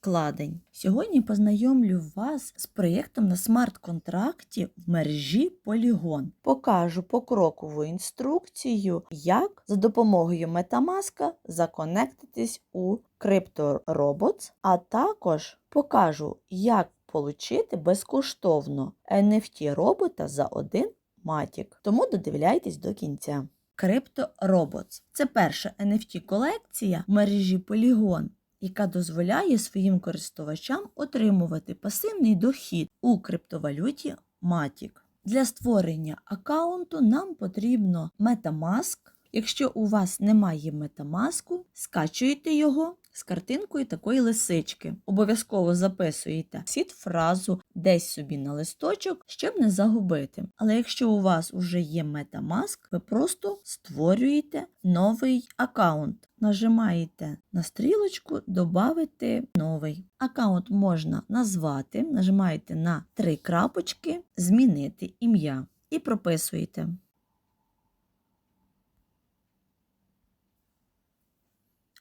вкладень. Сьогодні познайомлю вас з проєктом на смарт-контракті в мережі Polygon. Покажу покрокову інструкцію, як за допомогою Metamask законектитись у CryptoRobots, а також покажу, як отримати безкоштовно NFT робота за один матік. Тому додивляйтесь до кінця. CryptoRobots – це перша NFT-колекція в мережі Polygon, яка дозволяє своїм користувачам отримувати пасивний дохід у криптовалюті Matic. Для створення аккаунту нам потрібно Metamask. Якщо у вас немає Metamask, скачуєте його з картинкою такої лисички. Обов'язково записуєте сід фразу десь собі на листочок, щоб не загубити. Але якщо у вас вже є Metamask, ви просто створюєте новий аккаунт. Нажимаєте на стрілочку Добавити новий. Аккаунт можна назвати, нажимаєте на три крапочки, змінити ім'я і прописуєте.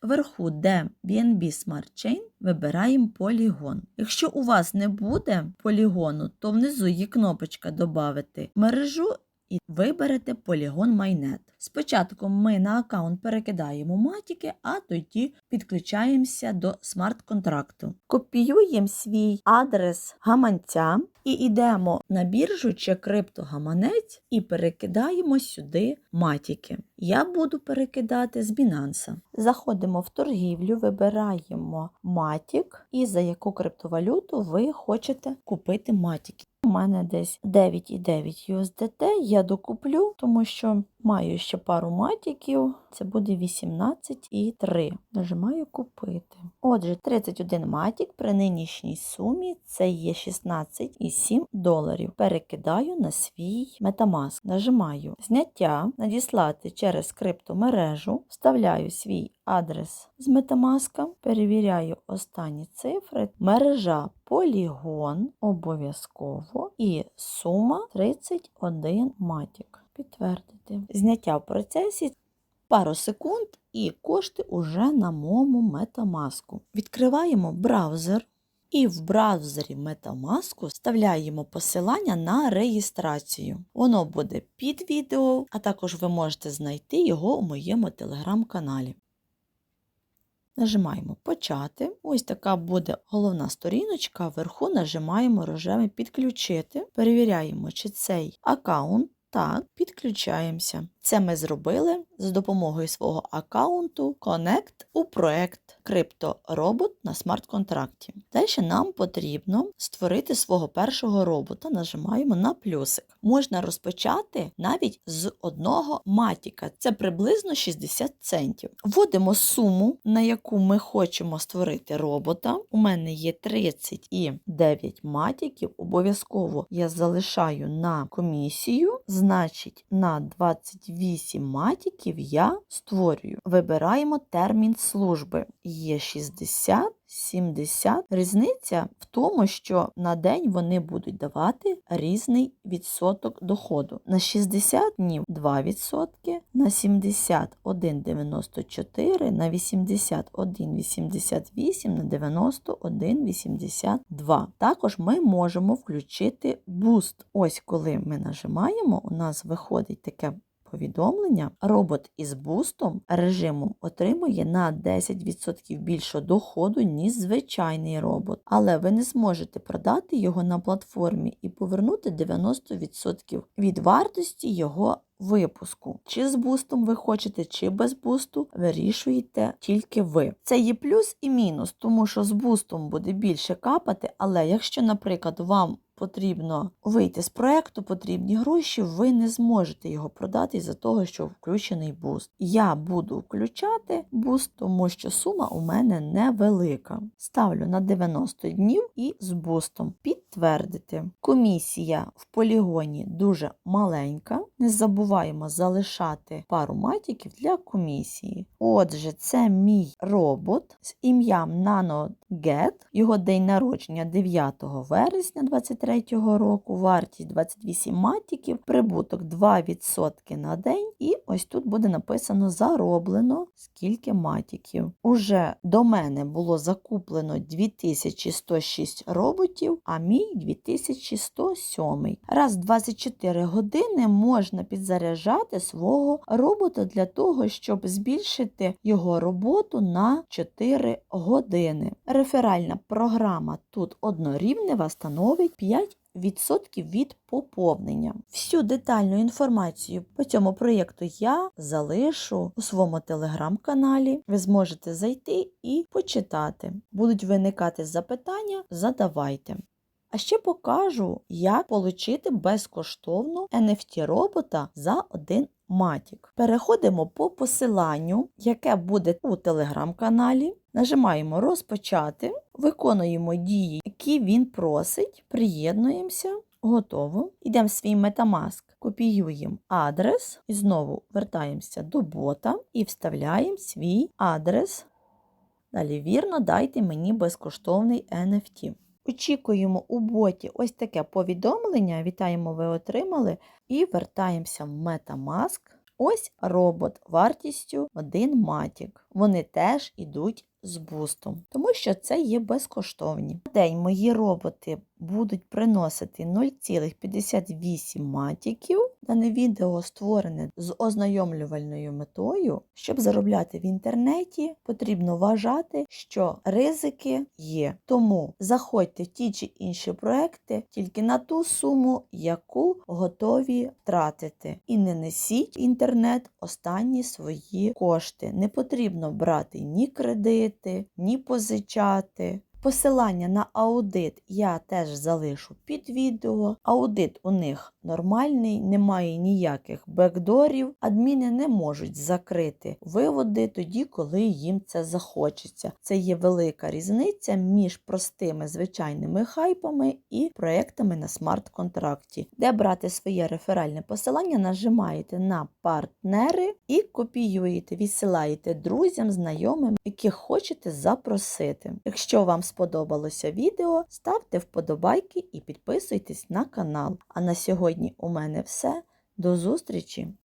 Вверху, де BNB Smart Chain, вибираємо полігон. Якщо у вас не буде полігону, то внизу є кнопочка Добавити мережу і виберете полігон Майнет. Спочатку ми на аккаунт перекидаємо матіки, а тоді підключаємося до смарт-контракту. Копіюємо свій адрес гаманця і йдемо на біржу чи криптогаманець і перекидаємо сюди матіки. Я буду перекидати з Binance. Заходимо в торгівлю, вибираємо матік і за яку криптовалюту ви хочете купити матіки. Мене десь 9,9 USDT. Я докуплю, тому що маю ще пару матіків. Це буде 18,3. Нажимаю купити. Отже, 31 матік при нинішній сумі це є 16,7 доларів. Перекидаю на свій Metamask. Нажимаю зняття, надіслати через криптомережу, вставляю свій адрес з Metamask, перевіряю останні цифри. Мережа Polygon обов'язково і сума 31 матік. Підтвердити. Зняття в процесі пару секунд і кошти уже на моєму Metamask. Відкриваємо браузер. І в браузері Metamask вставляємо посилання на реєстрацію. Воно буде під відео, а також ви можете знайти його у моєму телеграм-каналі. Нажимаємо Почати. Ось така буде головна сторіночка. Вверху нажимаємо рожевий Підключити. Перевіряємо, чи цей аккаунт. Так, підключаємося. Це ми зробили за допомогою свого аккаунту Connect у проект CryptoRobot на смарт-контракті. Далі нам потрібно створити свого першого робота. Нажимаємо на плюсик. Можна розпочати навіть з одного матіка. Це приблизно 60 центів. Вводимо суму, на яку ми хочемо створити робота. У мене є 39 матіків. Обов'язково я залишаю на комісію, значить, на 28 матіків я створюю. Вибираємо термін служби. Є 60. 70. Різниця в тому, що на день вони будуть давати різний відсоток доходу. На 60 днів 2%, на 70 1,94, на 81 88, на 91 82. Також ми можемо включити буст. Ось коли ми нажимаємо, у нас виходить таке повідомлення, робот із бустом режимом отримує на 10% більше доходу, ніж звичайний робот. Але ви не зможете продати його на платформі і повернути 90% від вартості його випуску. Чи з бустом ви хочете, чи без бусту, вирішуєте тільки ви. Це є плюс і мінус, тому що з бустом буде більше капати, але якщо, наприклад, вам потрібно вийти з проекту, потрібні гроші, ви не зможете його продати із-за того, що включений буст. Я буду включати буст, тому що сума у мене невелика. Ставлю на 90 днів і з бустом. Під підтвердити. Комісія в полігоні дуже маленька. Не забуваємо залишати пару матіків для комісії. Отже, це мій робот з ім'ям NanoGet. Його день народження 9 вересня 2023 року, вартість 28 матіків, прибуток 2% на день. І ось тут буде написано зароблено скільки матіків. Уже до мене було закуплено 2106 роботів, а мій 2107. Раз в 24 години можна підзаряджати свого робота для того, щоб збільшити його роботу на 4 години. Реферальна програма тут однорівнева становить 5 відсотків від поповнення. Всю детальну інформацію по цьому проєкту я залишу у своєму телеграм-каналі. Ви зможете зайти і почитати. Будуть виникати запитання, задавайте. А ще покажу, як отримати безкоштовно NFT робота за один матік. Переходимо по посиланню, яке буде у телеграм-каналі. Нажимаємо розпочати, виконуємо дії, які він просить, приєднуємося. Готово. Йдемо в свій Metamask, копіюємо адрес і знову вертаємося до бота і вставляємо свій адрес. Далі вірно дайте мені безкоштовний NFT. Очікуємо у боті ось таке повідомлення. Вітаємо, ви отримали. І вертаємося в Metamask. Ось робот вартістю 1 матік. Вони теж йдуть з бустом, тому що це є безкоштовні. На день мої роботи будуть приносити 0,58 матіків. Дане відео створене з ознайомлювальною метою. Щоб заробляти в інтернеті, потрібно вважати, що ризики є. Тому заходьте в ті чи інші проекти тільки на ту суму, яку готові втратити. І не несіть в інтернет останні свої кошти. Не потрібно брати ні кредити, ні позичати. Посилання на аудит я теж залишу під відео. Аудит у них нормальний, немає ніяких бекдорів. Адміни не можуть закрити виводи тоді, коли їм це захочеться. Це є велика різниця між простими звичайними хайпами і проектами на смарт-контракті. Де брати своє реферальне посилання, нажимаєте на партнери і копіюєте, відсилаєте друзям, знайомим, яких хочете запросити. Якщо вам сподобалося відео, ставте вподобайки і підписуйтесь на канал. А на сьогодні у мене все. До зустрічі!